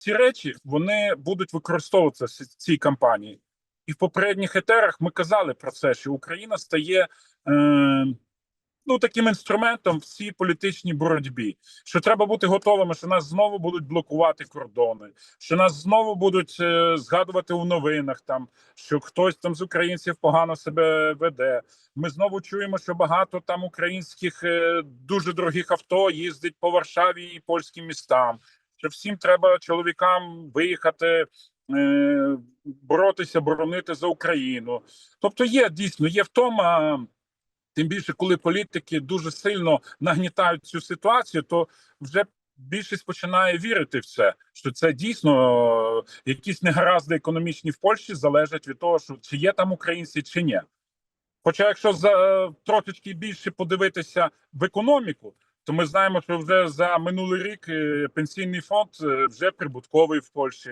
ці речі вони будуть використовуватися в цій кампанії. І в попередніх етерах ми казали про це, що Україна стає е, ну, таким інструментом в цій політичній боротьбі. Що треба бути готовими, що нас знову будуть блокувати кордони, що нас знову будуть е, згадувати у новинах, там що хтось там з українців погано себе веде. Ми знову чуємо, що багато там українських е, дуже дорогих авто їздить по Варшаві і польським містам. Що всім треба чоловікам виїхати, е, боротися, боронити за Україну. Тобто, є дійсно є втома. Тим більше, коли політики дуже сильно нагнітають цю ситуацію, то вже більшість починає вірити в це, що це дійсно е, якісь негаразди економічні в Польщі залежать від того, що чи є там українці, чи ні. Хоча, якщо за е, трошечки більше подивитися в економіку, то ми знаємо, що вже за минулий рік е, пенсійний фонд е, вже прибутковий в Польщі.